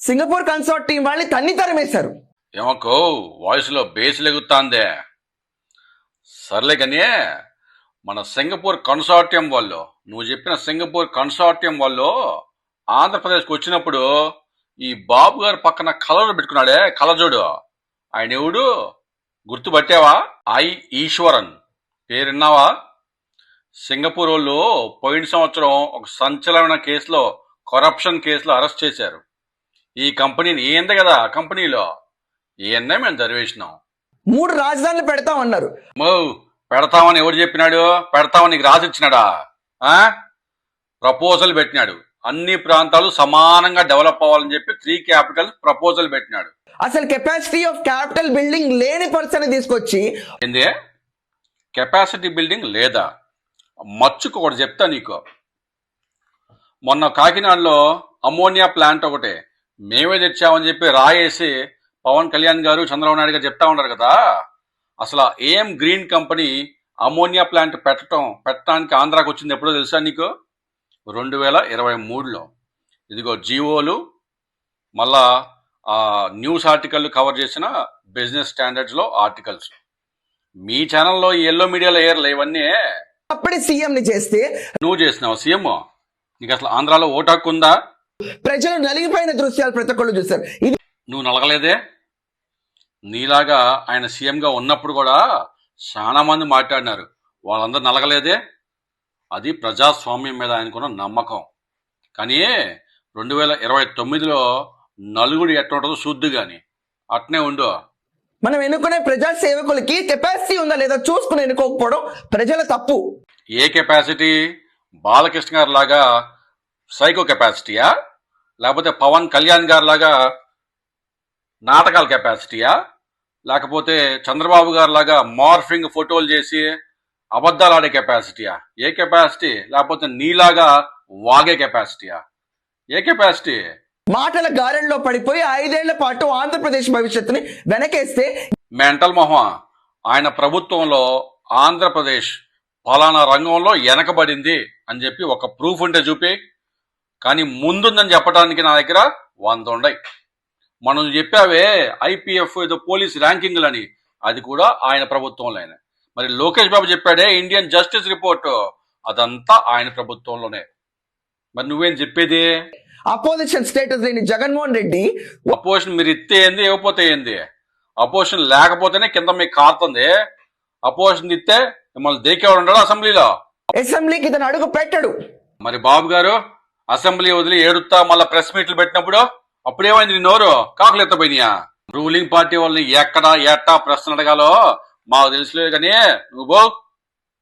Singapore consort team వాళ్ళని తన్ని తరిమేశారు. ఏమకో? వాయిస్లో బేస్ లెగుతాందే. సర్లే కానీ మన సింగపూర్ కన్సార్టియం వాళ్ళు నువ్వు చెప్పిన సింగపూర్ కన్సార్టియం వాళ్ళు ఆంధ్రప్రదేశ్కి వచ్చినప్పుడు ఈ బాబు గారు పక్కన కలర్ పెట్టుకున్నాడే కలజోడు ఆయన ఎవడు? గుర్తుపట్టావా? ఐ ఈశ్వరన్. పేరున్నావా? సింగపూర్ వాళ్ళు పోయిన సంవత్సరం ఒక సంచలన కేసులో కరప్షన్ కేసులో అరెస్ట్ చేశారు. ఈ కంపెనీని ఏంది కదా కంపెనీలో? ఈయన్నే మేము దర్వేసినాం మూడు రాజధానులు పెడతామన్నారు మో పెడతామని ఎవరు చెప్పినాడు? పెడతామని నీకు రాసిచ్చినాడా ఆ? ప్రపోజల్ పెట్టినాడు. అన్ని ప్రాంతాలు సమానంగా డెవలప్ అవ్వాలని చెప్పి త్రీ క్యాపిటల్ ప్రపోజల్ పెట్టినాడు. అసలు కెపాసిటీ ఆఫ్ క్యాపిటల్ బిల్డింగ్ లేని పర్సన్ తీసుకొచ్చి ఏంది? కెపాసిటీ బిల్డింగ్ లేదా? మచ్చుకు ఒకటి చెప్తా నీకు. మొన్న కాకినాడలో అమోనియా ప్లాంట్ ఒకటి. మేమే తెచ్చామని చెప్పి రాయేసి పవన్ కళ్యాణ్ గారు చంద్రబాబు నాయుడు గారు చెప్తా ఉన్నారు కదా. అసలు ఏం గ్రీన్ కంపెనీ అమోనియా ప్లాంట్ పెట్టడం పెట్టడానికి ఆంధ్రాకి వచ్చింది ఎప్పుడో తెలుసా నీకు? రెండు వేల ఇరవై మూడులో. ఇదిగో జీవోలు మళ్ళా ఆ, న్యూస్ ఆర్టికల్ కవర్ చేసిన బిజినెస్ స్టాండర్డ్స్లో ఆర్టికల్స్. మీ ఛానల్లో ఈ ఎల్లో మీడియాలో ఏర్లే ఇవన్నీ. అప్పుడే సీఎం ని చేస్తే నువ్వు చేసినావు సీఎం? నీకు అసలు ఆంధ్రాలో ఓటు హక్కు ఉందా? ప్రజలు నలిగిపోయిన దృశ్యాలు ప్రతి ఒక్కళ్ళు చూస్తారు ఇది నువ్వు నలగలేదే? నీలాగా ఆయన సీఎంగా ఉన్నప్పుడు కూడా చాలా మంది మాట్లాడినారు. వాళ్ళందరూ నలగలేదే? అది ప్రజాస్వామ్యం మీద ఆయనకున్న నమ్మకం. కానీ రెండు వేల ఇరవై తొమ్మిదిలో నలుగుడు ఎట్టుంటుందో చూద్దు కానీ అట్నే ఉండు. మనం ఎన్నుకునే ప్రజా సేవకులకి కెపాసిటీ ఉందా లేదా చూసుకుని ఎన్నుకోకపోవడం ప్రజల తప్పు. ఏ కెపాసిటీ? బాలకృష్ణ గారి లాగా సైకో కెపాసిటీయా? లేకపోతే పవన్ కళ్యాణ్ గారి లాగా నాటకాల కెపాసిటీయా? లేకపోతే చంద్రబాబు గారి లాగా మార్ఫింగ్ ఫోటోలు చేసి అబద్ధాలు ఆడే కెపాసిటీయా? ఏ కెపాసిటీ? లేకపోతే నీలాగా వాగే కెపాసిటీయా? ఏ కెపాసిటీ? మాటల గారెల్లో పడిపోయి ఐదేళ్ళ పాటు ఆంధ్రప్రదేశ్ భవిష్యత్తుని వెనకేస్తే మెంటల్ మొహం ఆయన ప్రభుత్వంలో ఆంధ్రప్రదేశ్ ఫలానా రంగంలో వెనకబడింది అని చెప్పి ఒక ప్రూఫ్ ఉంటే చూపి. కానీ ముందుందని చెప్పడానికి నా దగ్గర వంద ఉండయి మనం చెప్పావే ఐపీఎఫ్ ఏదో పోలీస్ ర్యాంకింగ్లని అది కూడా ఆయన ప్రభుత్వంలోనే. మరి లోకేష్ బాబు చెప్పాడే ఇండియన్ జస్టిస్ రిపోర్ట్ అదంతా ఆయన ప్రభుత్వంలోనే. మరి నువ్వేం చెప్పేది? అపోజిషన్ స్టేటస్ లేని జగన్మోహన్ రెడ్డి అపోజిషన్ మీరు ఇస్తే ఏంది ఇవ్వకపోతే ఏంది? అపోజిషన్ లేకపోతేనే కింద మీకు కారుతుంది. అపోజిషన్ ఇస్తే మిమ్మల్ని దేకేవాడు ఉండడు అసెంబ్లీలో. అసెంబ్లీకి ఇతను అడుగు పెట్టడు. మరి బాబు గారు అసెంబ్లీ వదిలి ఏడుతా మళ్ళీ ప్రెస్ మీట్లు పెట్టినప్పుడు అప్పుడేమైంది నీ నోరు? కాకులు ఎత్తపోయినాయా రూలింగ్ పార్టీ వాళ్ళని ఎక్కడ ఎట్టా ప్రశ్న అడగాలో? మాకు తెలుసులేదు కానీ నువ్వు